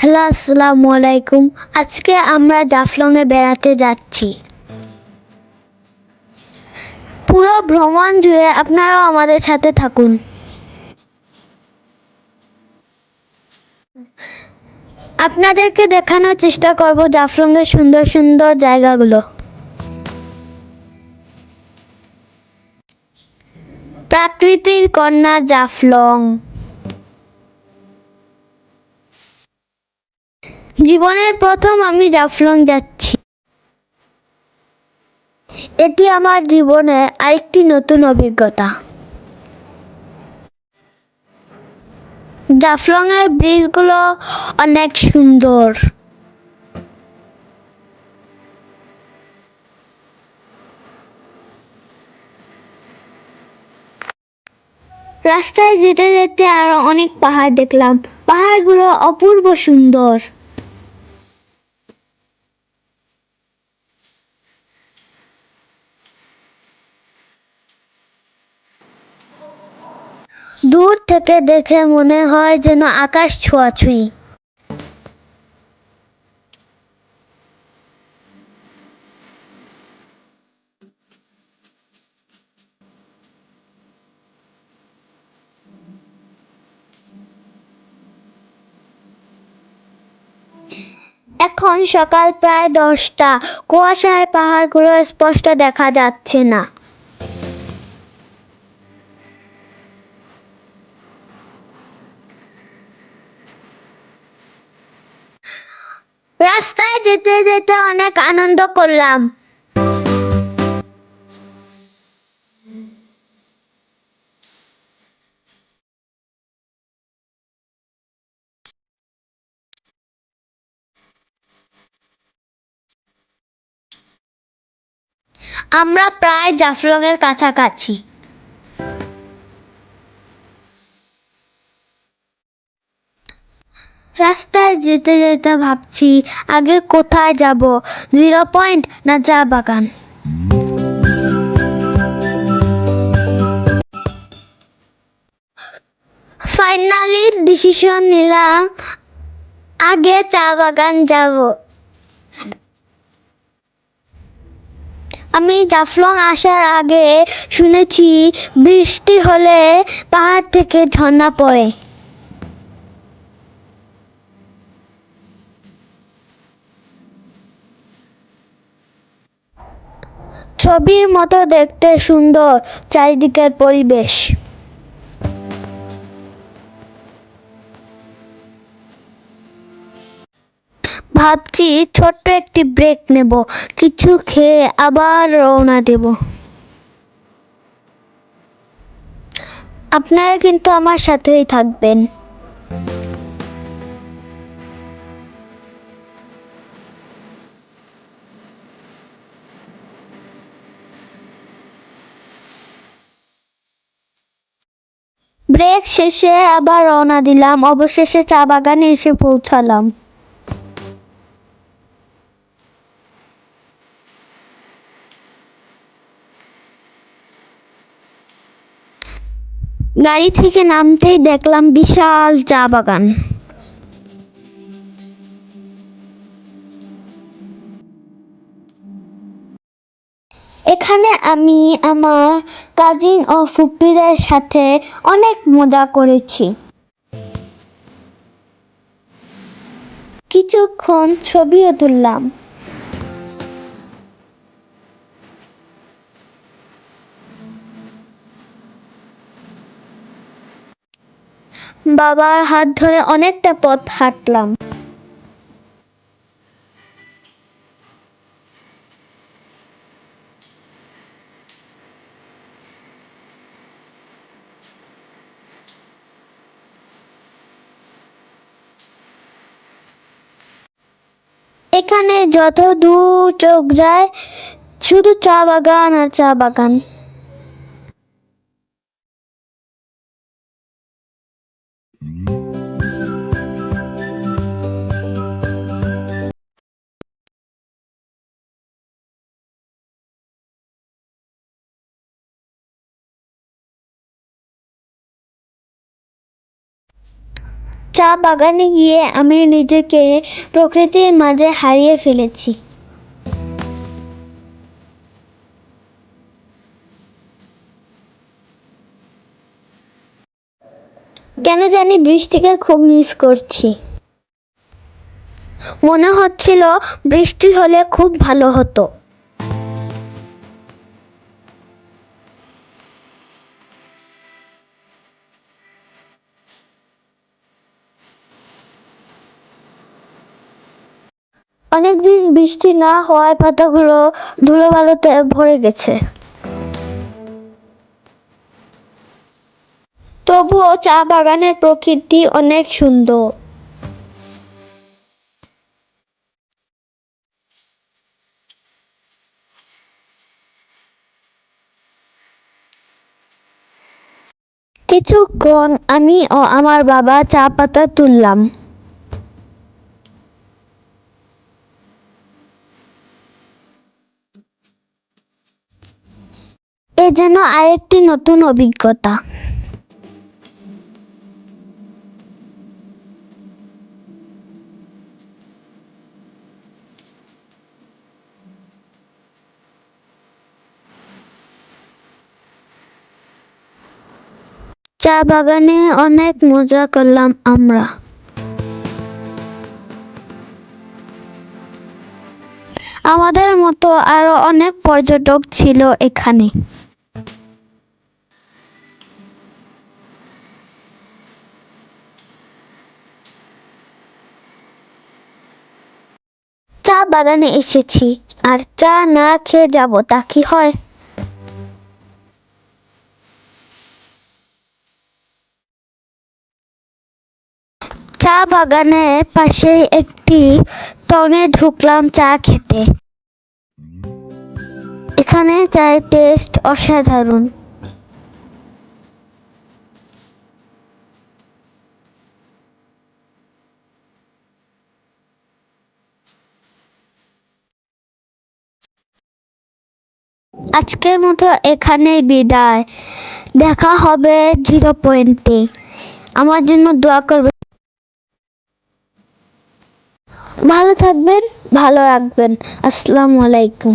Hello, আসসালামু আলাইকুম। আজকে আমরা জাফলংয়ে বেড়াতে যাচ্ছি। পুরো ভ্রমণ জুড়ে আপনারাও আমাদের সাথে থাকুন। আপনাদেরকে দেখানোর চেষ্টা করব জাফলংয়ের সুন্দর সুন্দর জায়গাগুলো। প্রাকৃতির কন্যা জাফলং জীবনের প্রথম আমি জাফলং যাচ্ছি। এটি আমার জীবনে আরেকটি নতুন অভিজ্ঞতা। জাফলং এর ব্রিজগুলো অনেক সুন্দর। রাস্তায় যেতে যেতে আরও অনেক পাহাড় দেখলাম। পাহাড়গুলো অপূর্ব সুন্দর। দূর থেকে দেখে মনে হয় যেন আকাশ ছোঁয়াছুঁই। এখন সকাল প্রায় দশটা। কুয়াশায় পাহাড়গুলো স্পষ্ট দেখা যাচ্ছে না। রাস্তায় যেতে যেতে অনেক আনন্দ করলাম। আমরা প্রায় জাফলং এর কাছাকাছি। রাস্তায় যেতে যেতে ভাবছি, আগে কোথায় যাব? জিরো পয়েন্ট না চা বাগান? ফাইনালি ডিসিশন নিলাম, আগে চা বাগান যাব। আমি জাফলং আসার আগে শুনেছি বৃষ্টি হলে পাহাড় থেকে ঝর্ণা পড়ে। ছবির মতো দেখতে সুন্দর চারিদিকের পরিবেশ। ভাবছি ছোট্ট একটি ব্রেক নেব, কিছু খেয়ে আবার রওনা দেব। আপনারা কিন্তু আমার সাথেই থাকবেন। শেষে আবার রওনা দিলাম। অবশেষে চা বাগানে এসে পৌঁছালাম। গাড়ি থেকে নামতেই দেখলাম বিশাল চা বাগান। এখানে আমি আমার কাজিন ও ফুপ্পিদের সাথে অনেক মজা করেছি। কিছুক্ষণ ছবিও তুললাম। বাবার হাত ধরে অনেকটা পথ হাঁটলাম। এখানে যত দূর চোখ যায় শুধু চা বাগান আর চা বাগান। চা বাগানে গিয়ে আমি নিজেকে প্রকৃতির মাঝে হারিয়ে ফেলেছি। কেন জানি বৃষ্টিকে খুব মিস করছি। মনে হচ্ছিল বৃষ্টি হলে খুব ভালো হতো। অনেকদিন বৃষ্টি না হওয়ায় পাতাগুলো ধুলোবালুতে ভরে গেছে। তবুও চা বাগানের প্রকৃতি অনেক সুন্দর। কিছুক্ষণ আমি ও আমার বাবা চা পাতা তুললাম। এ যেন আরেকটি নতুন অভিজ্ঞতা। চা বাগানে অনেক মজা করলাম আমরা। আমাদের মতো আরও অনেক পর্যটক ছিল এখানে। বাগানে এসেছি, আর চা না খেয়ে যাব তা কি হয়? চা বাগানের পাশে একটি টনে ঢুকলাম চা খেতে। এখানে চায়ের টেস্ট অসাধারণ। আজকের মতো এখানেই বিদায়। দেখা হবে জিরো পয়েন্টে। আমার জন্য দোয়া করবে ভালো থাকবেন, ভালো রাখবেন। আসসালামু আলাইকুম।